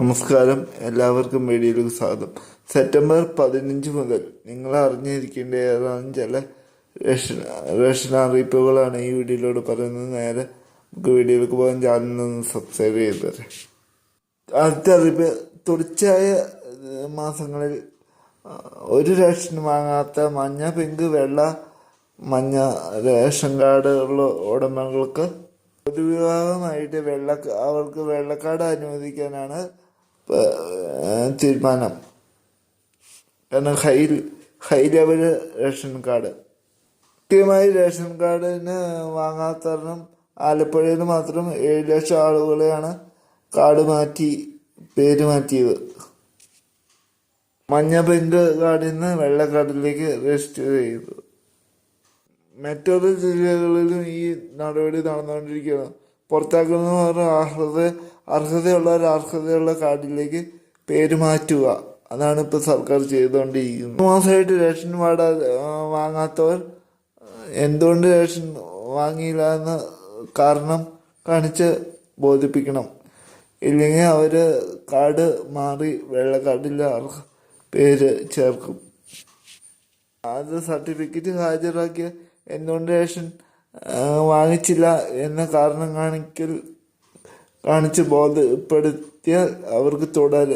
നമസ്കാരം. എല്ലാവർക്കും വീഡിയോയിലേക്ക് സ്വാഗതം സെപ്റ്റംബർ പതിനഞ്ച് മുതൽ നിങ്ങൾ അറിഞ്ഞിരിക്കേണ്ട ഏതാണ് ചില റേഷൻ റേഷൻ അറിയിപ്പുകളാണ് ഈ വീഡിയോയിലൂടെ പറയുന്നത്. നേരെ നമുക്ക് വീഡിയോയിലേക്ക് പോകാൻ ചാനൽ നിന്ന് സബ്സ്ക്രൈബ് ചെയ്ത് തരാം. ആദ്യത്തെ അറിയിപ്പ് തുടർച്ചയായ മാസങ്ങളിൽ ഒരു റേഷൻ വാങ്ങാത്ത മഞ്ഞ പിങ്ക് വെള്ള മഞ്ഞ റേഷൻ കാർഡുള്ള ഉടമകൾക്ക് പൊതുവിഭാഗമായിട്ട് വെള്ള അവർക്ക് വെള്ളക്കാട് അനുവദിക്കാനാണ് തീരുമാനം. കാരണം high high level ration card. കൃത്യമായി റേഷൻ കാർഡിന് വാങ്ങാത്തരണം ആലപ്പുഴയിൽ മാത്രം ഏഴ് ലക്ഷം ആളുകളെയാണ് കാർഡ് മാറ്റി പേര് മാറ്റിയത്. മഞ്ഞ പിങ്ക് കാർഡിൽ നിന്ന് വെള്ള കാർഡിലേക്ക് രജിസ്റ്റർ ചെയ്തു. മറ്റൊരു ജില്ലകളിലും ഈ നടപടി നടന്നുകൊണ്ടിരിക്കുകയാണ്. പുറത്താക്കുന്നവർ അർഹത അർഹതയുള്ളവർ അർഹതയുള്ള കാർഡിലേക്ക് പേര് മാറ്റുക. അതാണ് ഇപ്പോൾ സർക്കാർ ചെയ്തുകൊണ്ടിരിക്കുന്നത്. മാസമായിട്ട് റേഷൻ വാട വാങ്ങാത്തവർ എന്തുകൊണ്ട് റേഷൻ വാങ്ങിയില്ല എന്ന് കാരണം കാണിച്ച് ബോധിപ്പിക്കണം. ഇല്ലെങ്കിൽ അവർ കാർഡ് മാറി വെള്ള കാർഡിൽ പേര് ചേർക്കും. അത് സർട്ടിഫിക്കറ്റ് ഹാജരാക്കിയ എന്തുകൊണ്ട് റേഷൻ വാങ്ങിച്ചില്ല എന്ന കാരണം കാണിക്കൽ കാണിച്ച് ബോധ്യപ്പെടുത്തിയാൽ അവർക്ക് തുടര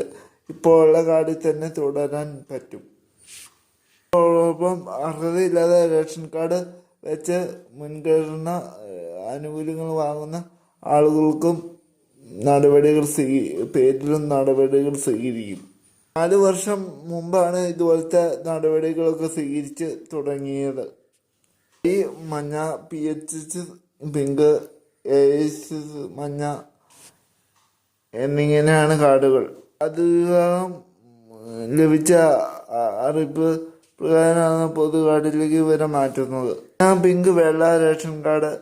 ഇപ്പോൾ ഉള്ള കാർഡിൽ തന്നെ തുടരാൻ പറ്റും. അതോടൊപ്പം അർഹതയില്ലാതെ റേഷൻ കാർഡ് വെച്ച് മുൻഗണന ആനുകൂല്യങ്ങൾ വാങ്ങുന്ന ആളുകൾക്കും നടപടികൾ സ്വീ പേരിലും നടപടികൾ സ്വീകരിക്കും. നാല് വർഷം മുമ്പാണ് ഇതുപോലത്തെ നടപടികളൊക്കെ സ്വീകരിച്ച് തുടങ്ങിയത്. ഈ മഞ്ഞ പി എച്ച് പിങ്ക് എസ് മഞ്ഞ എന്നിങ്ങനെയാണ് കാർഡുകൾ. അത് ലഭിച്ച അറിയിപ്പ് പ്രകാരമാണ് പൊതു കാർഡിലേക്ക് ഇവരെ മാറ്റുന്നത്. ഞാൻ പിങ്ക് വെള്ള റേഷൻ കാർഡ്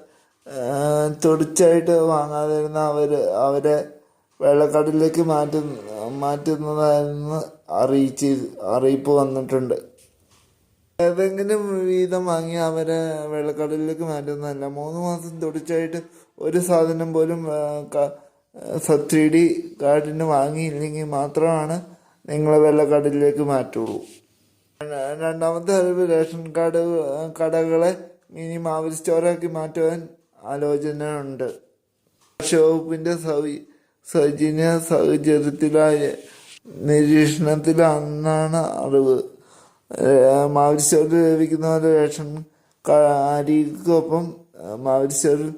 തുടർച്ചയായിട്ട് വാങ്ങാതിരുന്ന അവർ അവരെ വെള്ളക്കാടിലേക്ക് മാറ്റുന്ന മാറ്റുന്നതായിരുന്നു അറിയിച്ച് അറിയിപ്പ് വന്നിട്ടുണ്ട്. ഏതെങ്കിലും വീതം വാങ്ങി അവരെ വെള്ളക്കടലിലേക്ക് മാറ്റുന്നതല്ല. മൂന്ന് മാസം തുടർച്ചയായിട്ട് ഒരു സാധനം പോലും സബ്സിഡി കാർഡിന് വാങ്ങിയില്ലെങ്കിൽ മാത്രമാണ് നിങ്ങളെ വെള്ളക്കടലിലേക്ക് മാറ്റുള്ളൂ. രണ്ടാമത്തെ അറിവ് റേഷൻ കാർഡ് കടകളെ മിനി മാവൽ സ്റ്റോറാക്കി മാറ്റുവാൻ ആലോചന ഉണ്ട് ഷോപ്പിന്റെ സൗജന്യ സാഹചര്യത്തിലായ നിരീക്ഷണത്തിലാണെന്നാണ് അറിവ്. മാവൽ ലഭിക്കുന്നവരുടെ റേഷൻ അരിക്കൊപ്പം മാവൽ സ്റ്റോറിൽ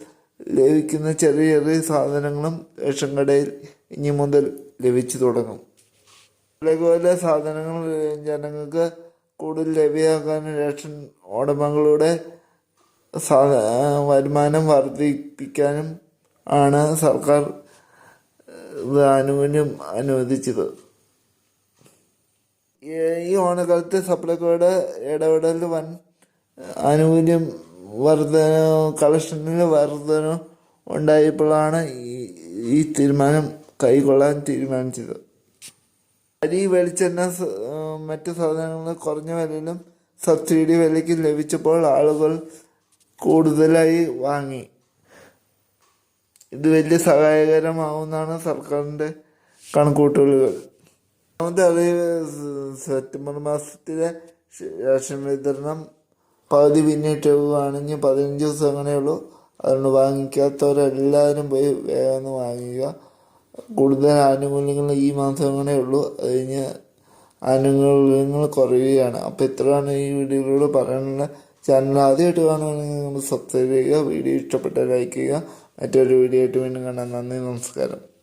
ലഭിക്കുന്ന ചെറിയ ചെറിയ സാധനങ്ങളും റേഷൻ കടയിൽ ഇനി മുതൽ ലഭിച്ചു തുടങ്ങും. അതേപോലെ സാധനങ്ങൾ ജനങ്ങൾക്ക് കൂടുതൽ ലഭ്യമാക്കാൻ റേഷൻ ഉടമകളുടെ വരുമാനം വർദ്ധിപ്പിക്കാനും ആണ് സർക്കാർ ആനുകൂല്യം അനുവദിച്ചത്. ഈ- ഓണക്കാലത്ത് സപ്ലൈകോയുടെ ഇടപെടൽ വൻ ആനുകൂല്യം വർധന കളക്ഷനിൽ വർധന ഉണ്ടായപ്പോഴാണ് ഈ ഈ തീരുമാനം കൈക്കൊള്ളാൻ തീരുമാനിച്ചത്. അരി വെളിച്ചെണ്ണ മറ്റു സാധനങ്ങൾ കുറഞ്ഞ വിലയിലും സബ്സിഡി വിലയ്ക്ക് ലഭിച്ചപ്പോൾ ആളുകൾ കൂടുതലായി വാങ്ങി. ഇത് വലിയ സഹായകരമാവുമെന്നാണ് സർക്കാരിന്റെ കണക്കൂട്ടലുകൾ സെപ്റ്റംബർ മാസത്തിലെ റേഷൻ വിതരണം. പകുതി പിന്നിട്ടുകയാണെങ്കിൽ പതിനഞ്ച് ദിവസം അങ്ങനെയുള്ളൂ അതുകൊണ്ട് വാങ്ങിക്കാത്തവരെല്ലാവരും പോയി വേഗം വാങ്ങിക്കുക. കൂടുതൽ ആനുകൂല്യങ്ങൾ ഈ മാസം അങ്ങനെ ഉള്ളൂ. അത് കഴിഞ്ഞ് ആനുകൂല്യങ്ങൾ കുറയുകയാണ്. അപ്പോൾ ഇത്രയാണ് ഈ വീഡിയോയിലൂടെ പറയാനുള്ള ചാനൽ ആദ്യമായിട്ട് കാണുകയാണെങ്കിൽ നമ്മൾ സബ്സ്ക്രൈബ് ചെയ്യുക വീഡിയോ ഇഷ്ടപ്പെട്ട ലൈക്ക് ചെയ്യുക. മറ്റൊരു വീഡിയോ ആയിട്ട് വീണ്ടും കാണാം. നന്ദി നമസ്കാരം.